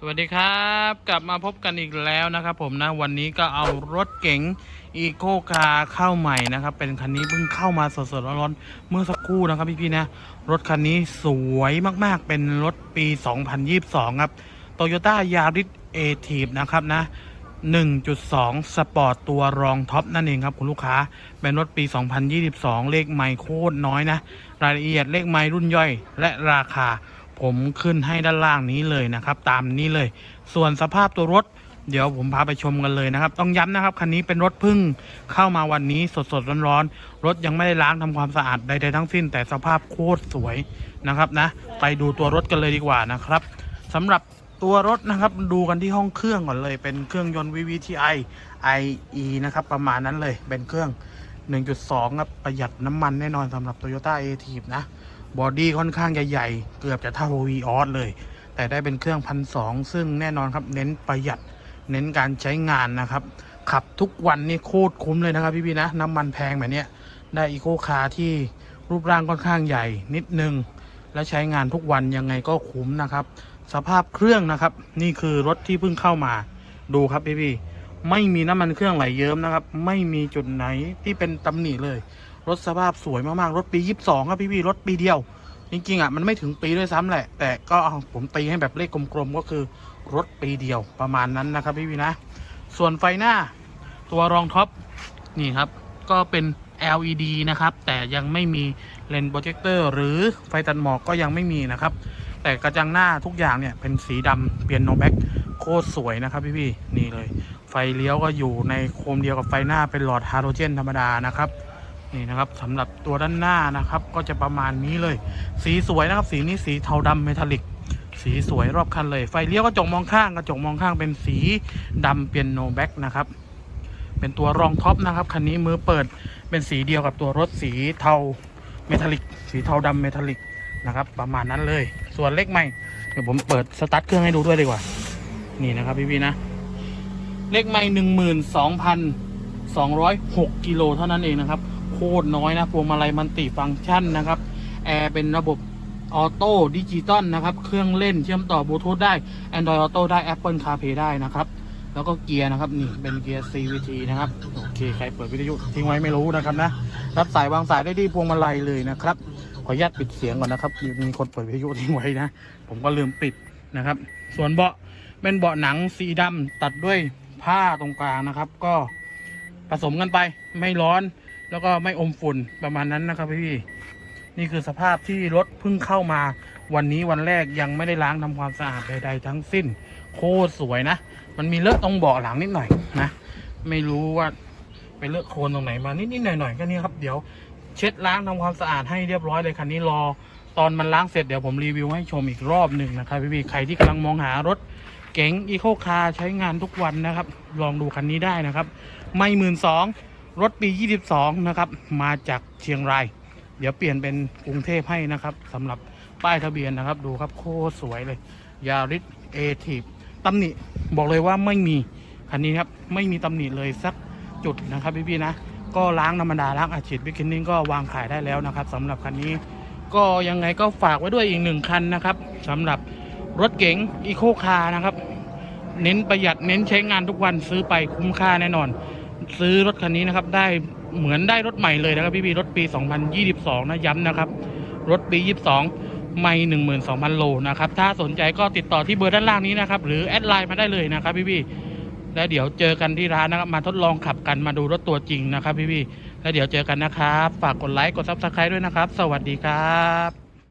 สวัสดีครับ กลับมาพบกันอีกแล้วนะครับ ผมนะวันนี้ก็เอารถเก๋งอีโคคาเข้าใหม่นะครับ เป็นคันนี้เพิ่งเข้ามาสดๆร้อนๆเมื่อสักครู่นะครับพี่ๆนะ รถคันนี้สวยมากๆ เป็นรถปี 2022 ครับ Toyota Yaris a t i v นะครับนะ 1.2 สปอร์ตตัวรองท็อปนั่นเองครับคุณลูกค้า เป็นรถปี 2022 เลขไมล์โคตรน้อยนะ รายละเอียดเลขไมล์รุ่นย่อยและราคา ผมขึ้นให้ด้านล่างนี้เลยนะครับ ตามนี้เลย ส่วนสภาพตัวรถ เดี๋ยวผมพาไปชมกันเลยนะครับ ต้องย้ำนะครับคันนี้เป็นรถพึ่งเข้ามาวันนี้สดๆร้อนๆรถยังไม่ได้ล้างทำความสะอาดใดๆทั้งสิ้น แต่สภาพโคตรสวยนะครับนะ ไปดูตัวรถกันเลยดีกว่านะครับสำหรับตัวรถนะครับดูกันที่ห้องเครื่องก่อนเลย เป็นเครื่องยนต์ VVTi IE นะครับประมาณนั้นเลยเป็นเครื่อง 1.2 ครับ ประหยัดน้ำมันแน่นอนสำหรับ Toyota a t i v นะ บอดี้ค่อนข้างใหญ่ๆเกือบจะเท่า v ีออสเลย แต่ได้เป็นเครื่องพันสองซึ่งแน่นอนครับ เน้นประหยัดเน้นการใช้งานนะครับ ขับทุกวันนี่โคตรคุ้มเลยนะครับพี่ๆนะ น้ำมันแพงแบบนี้ได้อีโคคาร์ที่รูปร่างค่อนข้างใหญ่นิดนึง และใช้งานทุกวันยังไงก็คุ้มนะครับ สภาพเครื่องนะครับ นี่คือรถที่เพิ่งเข้ามาดูครับพี่ๆ ไม่มีน้ำมันเครื่องไหลเยิ้มนะครับ ไม่มีจุดไหนที่เป็นตำหนิเลย รถสภาพสวยมากๆ รถปี 22 ครับพี่ๆรถปีเดียว จริงๆอะมันไม่ถึงปีด้วยซ้ำแหละ แต่ก็ผมตีให้แบบเลขกลมๆก็คือรถปีเดียวประมาณนั้นนะครับพี่ๆนะ ส่วนไฟหน้าตัวรองท็อปนี่ครับ ก็เป็น LED นะครับ แต่ยังไม่มีเลนส์โปรเจคเตอร์หรือไฟตัดหมอกก็ยังไม่มีนะครับ แต่กระจังหน้าทุกอย่างเนี่ยเป็นสีดำเปลี่ยนโนแบ็กโคตรสวยนะครับพี่ๆนี่เลย เลี้ยวก็อยู่ในโคมเดียวกับไฟหน้าเป็นหลอดฮาโลเจนธรรมดานะครับนี่นะครับสำหรับตัวด้านหน้านะครับ ก็จะประมาณนี้เลย สีสวยนะครับ สีนี้สีเทาดำเมทัลลิก สีสวยรอบคันเลย ไฟเลี้ยวกระจกมองข้างกระจกมองข้างเป็นสีดำเปียโนแบ็กนะครับเป็นตัวรองท็อปนะครับคันนี้มือเปิดเป็นสีเดียวกับตัวรถสีเทาเมทัลลิก สีเทาดำเมทัลลิกนะครับประมาณนั้นเลย ส่วนเลขใหม่เดี๋ยวผมเปิดสตาร์ทเครื่องให้ดูด้วยดีกว่า นี่นะครับพี่ๆนะ เลขใหม่หนึ่งหมื่นสองพันสองร้อยหกกิโลเท่านั้นเองนะครับ โคตรน้อยนะพวงมาลัยมันติฟังก์ชันนะครับ แอร์เป็นระบบออโต้ดิจิตอลนะครับ เครื่องเล่นเชื่อมต่อบลูทูธได้ Android Auto ได้ Apple CarPlay ได้นะครับ แล้วก็เกียร์นะครับ นี่เป็นเกียร์ CVT นะครับ โอเค ใครเปิดวิทยุทิ้งไว้ไม่รู้นะครับนะ รับสายวางสายได้ที่พวงมาลัยเลยนะครับ ขออนุญาตปิดเสียงก่อนนะครับ มีคนเปิดวิทยุทิ้งไว้นะ ผมก็ลืมปิดนะครับ ส่วนเบาะเป็นเบาะหนังสีดำตัดด้วย ผ้าตรงกลางนะครับ ก็ผสมกันไปไม่ร้อนแล้วก็ไม่อมฝุ่นประมาณนั้นนะครับพี่ นี่คือสภาพที่รถเพิ่งเข้ามา วันนี้วันแรกยังไม่ได้ล้างทำความสะอาดใด ๆ ทั้งสิ้น โคตรสวยนะ มันมีเลอะตรงเบาะหลังนิดหน่อยนะ ไม่รู้ว่าไปเลอะโคลนตรงไหนมานิดๆหน่อยๆก็นี่ครับเดี๋ยวเช็ดล้างทำความสะอาดให้เรียบร้อยเลยคันนี้รอ ตอนมันล้างเสร็จเดี๋ยวผมรีวิวให้ชมอีกรอบหนึ่งนะครับพี่ๆใครที่กำลังมองหารถ เก๋งอีโคคาร์ใช้งานทุกวันนะครับ ลองดูคันนี้ได้นะครับ ไม่หมื่นสองรถปี 22 นะครับ มาจากเชียงราย เดี๋ยวเปลี่ยนเป็นกรุงเทพให้นะครับสำหรับป้ายทะเบียนนะครับ ดูครับโคตรสวยเลยยาริสเอทีตำหนิบอกเลยว่าไม่มีคันนี้ครับไม่มีตำหนิเลยสักจุดนะครับพี่ๆนะก็ล้างธรรมดาล้างอาชีพวิกินนิ่งก็วางขายได้แล้วนะครับสำหรับคันนี้ ก็ยังไงก็ฝากไว้ด้วยอีกหนึ่งคันนะครับสำหรับ รถเก๋งอีโคคาร์นะครับ เน้นประหยัดเน้นใช้งานทุกวันซื้อไปคุ้มค่าแน่นอน ซื้อรถคันนี้นะครับ ได้เหมือนได้รถใหม่เลยนะครับพี่ๆรถปี 2022 นะย้ำนะครับ รถปี 22 ไม่ 12,000 โลนะครับ ถ้าสนใจก็ติดต่อที่เบอร์ด้านล่างนี้นะครับ หรือแอดไลน์มาได้เลยนะครับพี่ๆแล้วเดี๋ยวเจอกันที่ร้านนะครับ มาทดลองขับกันมาดูรถตัวจริงนะครับพี่ๆแล้วเดี๋ยวเจอกันนะครับ ฝากกดไลค์กดซับสไครต์ด้วยนะครับ สวัสดีครับ